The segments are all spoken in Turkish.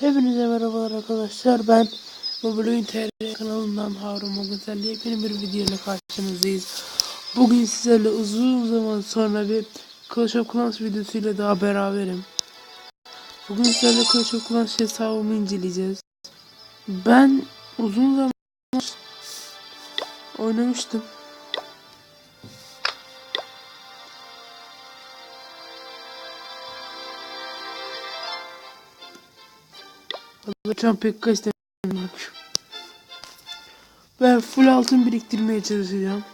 Hepinize merhabalar arkadaşlar. Ben Mobile Oyun TR kanalından Harun Mogutel yepyeni bir video ile karşınızdayız. Bugün sizlerle uzun zaman sonra bir Clash of Clans videosuyla daha beraberim. Bugün sizlerle Clash of Clans hesabımı inceleyeceğiz. Ben uzun zaman oynamıştım. Alacağım pek istemiyorum. Ben full altın biriktirmeye çalışacağım.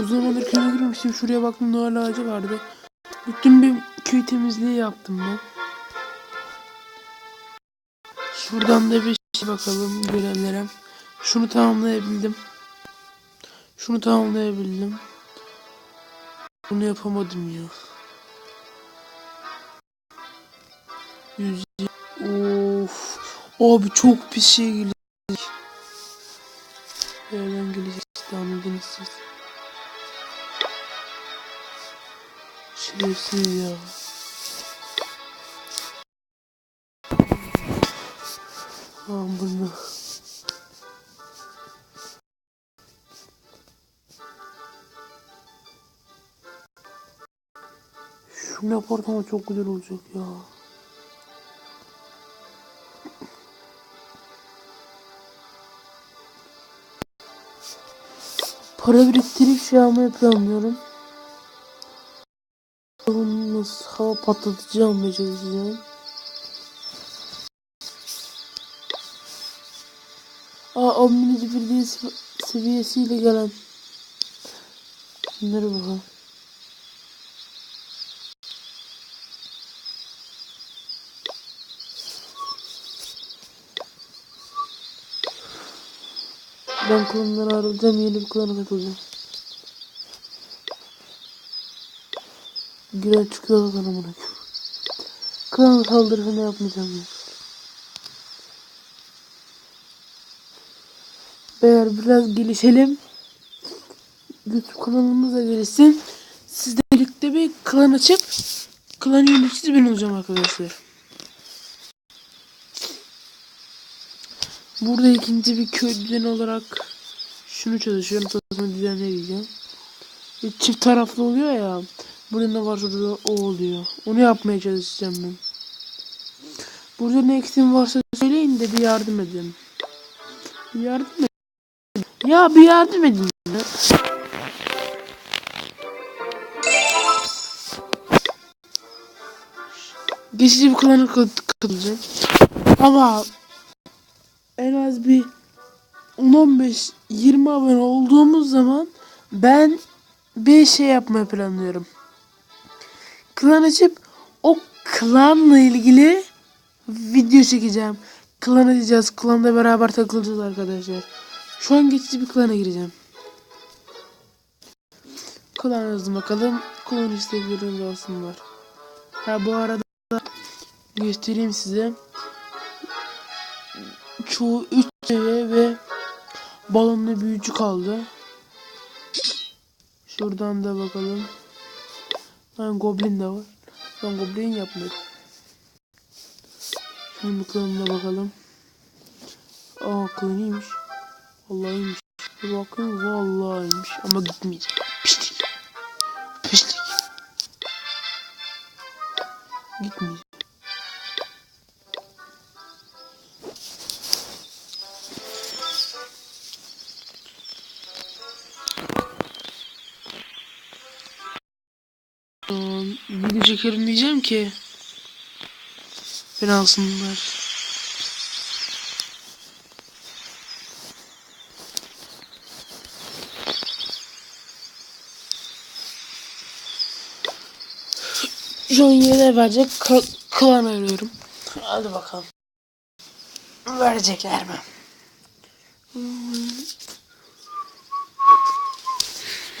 O zamandır köye girmiştim. Şuraya baktım Noel ağacı vardı. Bütün bir köy temizliği yaptım ben. Şuradan da bir şey bakalım görevlere. Şunu tamamlayabildim. Şunu tamamlayabildim. Bunu yapamadım ya. Yüz Of. Abi çok pis şey gelecek. Nereden gelecek anladınız siz. Şerefsiz ya. Aman bunu. Yapardım ama çok güzel olacak ya. Para biriktirip şey almayı planlıyorum. Nasıl hava patlatıcı almaya çalışacağım. Aa omnici birliği sev- seviyesiyle gelen. Bunları bakalım. Ben klandan ayrılacağım yeni bir klana katılacağım. Giren çıkıyor zaten amına. Klan saldırısını yapmayacağım ya. Beyler biraz gelişelim. YouTube kanalımız da gelişsin. Sizle birlikte bir klan açıp klan yöneticisi ben olacağım arkadaşlar. Burada ikinci bir köy düzeni olarak şunu çalışıyorum. Sonra düzenleyeceğim. Bir çift taraflı oluyor ya. Burada ne var şurada o oluyor. Onu yapmaya çalışacağım ben. Burada ne eksiğim varsa söyleyin de bir yardım edin. Bir yardım edin. Ya bir yardım edin. ya. Geçici bir klana kat- katılacağım. Ama en az bir 10-15-20 abone olduğumuz zaman ben bir şey yapmayı planlıyorum. Klan açıp o klanla ilgili video çekeceğim. Klan açacağız. Klanla beraber takılacağız arkadaşlar. Şu an geçici bir klana gireceğim. Klan yazdım bakalım. Klan isteklerini de alsınlar. Ha bu arada göstereyim size çoğu 3 seviye ve balonlu büyücü kaldı. Şuradan da bakalım. Ben goblin de var. Ben goblin yapmıyorum. Şimdi klanına bakalım. Aa klanıymış. Vallahi'ymiş. Bir bakayım vallahi'ymiş. Ama gitmeyecek. Pislik. Pislik. Gitmeyecek. Video çekerim diyeceğim ki beni alsınlar. An yine verecek Kl- klan arıyorum. Hadi bakalım. Verecekler mi?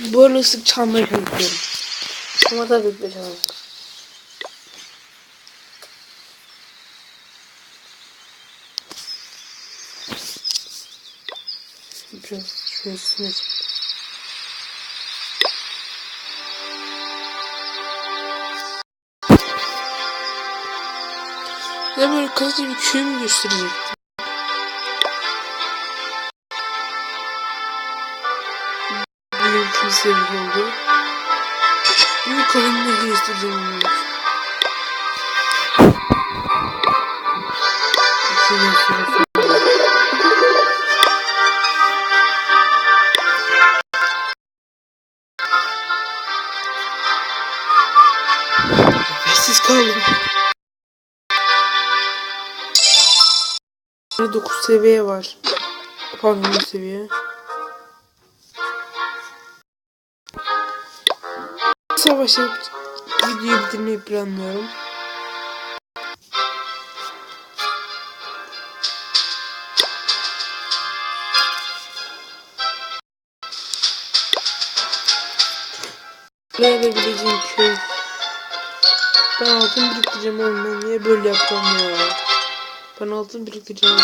Böyle sık çalmayı bekliyorum. Ama tabii ki çalacağım. Biraz sileceğim. Ya böyle kısaca bir köyümü gösterecek. Bugün kimse yok oldu. Kalınlığı göstereceğim onu. Şöyle kaldım. 9 seviye var. Pardon 10 Savaşıp videoyu bitirmeyi planlıyorum. Verebileceğim köy. Ben altın biriktireceğim oğlum ben niye böyle yapıyorum ya? Ben altın biriktireceğim.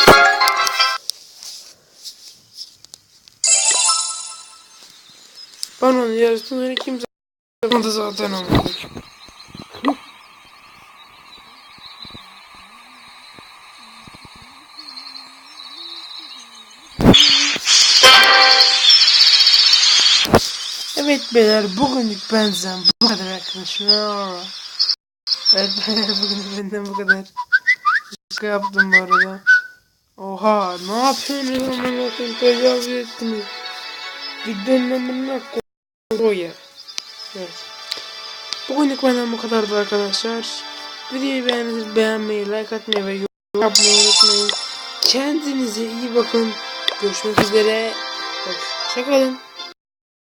Ben onu yarısını kimse yapmadı zaten ama. Evet beyler bugünlük benden bu kadar arkadaşlar. Evet beyler bugünlük benden bu kadar. Şaka yaptım bu arada. Oha ne yapıyorsunuz aman bakın tecavüz ettiniz. Videonun amına koya. Evet. Bugünlük benden bu kadardı arkadaşlar. Videoyu beğendiyseniz beğenmeyi, like atmayı ve yorum yapmayı unutmayın. Kendinize iyi bakın. Görüşmek üzere. Hoşçakalın.